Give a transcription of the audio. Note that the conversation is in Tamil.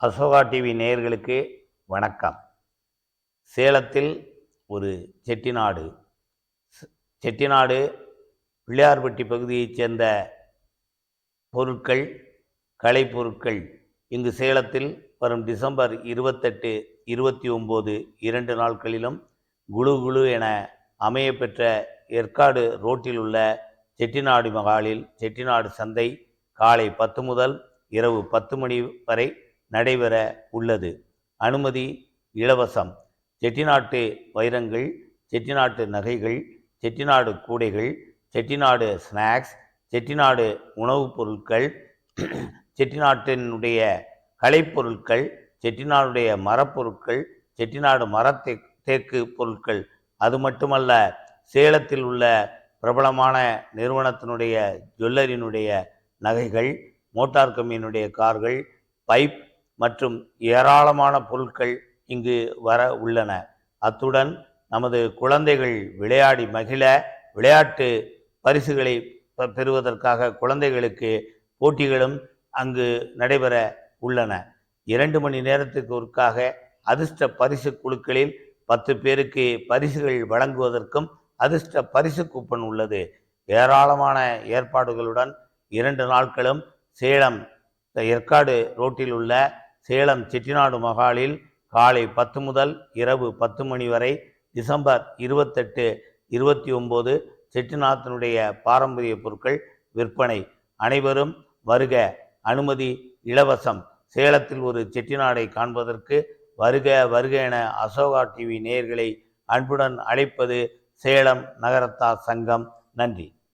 அசோகா டிவி நேயர்களுக்கு வணக்கம். சேலத்தில் ஒரு செட்டிநாடு செட்டிநாடு பிள்ளையார்பட்டி பகுதியைச் சேர்ந்த பொருட்கள் கலைப்பொருட்கள் இங்கு சேலத்தில் வரும் டிசம்பர் இருபத்தெட்டு இருபத்தி ஒம்பது இரண்டு நாட்களிலும் குழு குழு என அமையப்பெற்ற ஏற்காடு ரோட்டில் உள்ள செட்டிநாடு மகாலில் செட்டிநாடு சந்தை காலை பத்து முதல் இரவு பத்து மணி வரை நடைபெற உள்ளது. அனுமதி இலவசம். செட்டிநாட்டு வைரங்கள் செட்டிநாட்டு நகைகள் செட்டிநாடு கூடைகள் செட்டிநாடு ஸ்நாக்ஸ் செட்டிநாடு உணவுப் பொருட்கள் செட்டிநாட்டினுடைய கலைப்பொருட்கள் செட்டிநாடுடைய மரப்பொருட்கள் செட்டிநாடு மரத்தே தேக்கு பொருட்கள். அது மட்டுமல்ல சேலத்தில் உள்ள பிரபலமான நிறுவனத்தினுடைய ஜுவல்லரியினுடைய நகைகள் மோட்டார் கம்பெனியினுடைய கார்கள் பைப் மற்றும் ஏராளமான பொருட்கள் இங்கு வர உள்ளன. அத்துடன் நமது குழந்தைகள் விளையாடி மகிழ விளையாட்டு பரிசுகளை பெறுவதற்காக குழந்தைகளுக்கு போட்டிகளும் அங்கு நடைபெற உள்ளன. இரண்டு மணி நேரத்துக்கு ஒருக்காக அதிர்ஷ்ட பரிசு குழுக்களில் பத்து பேருக்கு பரிசுகள் வழங்குவதற்கும் அதிர்ஷ்ட பரிசு கூப்பன் உள்ளது. ஏராளமான ஏற்பாடுகளுடன் இரண்டு நாட்களும் சேலம் ஏற்காடு ரோட்டில் உள்ள சேலம் செட்டிநாடு மகாலில் காலை பத்து முதல் இரவு பத்து மணி வரை டிசம்பர் இருபத்தெட்டு இருபத்தி ஒம்பது செட்டிநாத்தினுடைய பாரம்பரிய பொருட்கள் விற்பனை. அனைவரும் வருக அனுமதி இலவசம். சேலத்தில் ஒரு செட்டிநாடை காண்பதற்கு வருக வருக என அசோகா டிவி நேயர்களை அன்புடன் அழைப்பது சேலம் நகரத்தார் சங்கம். நன்றி.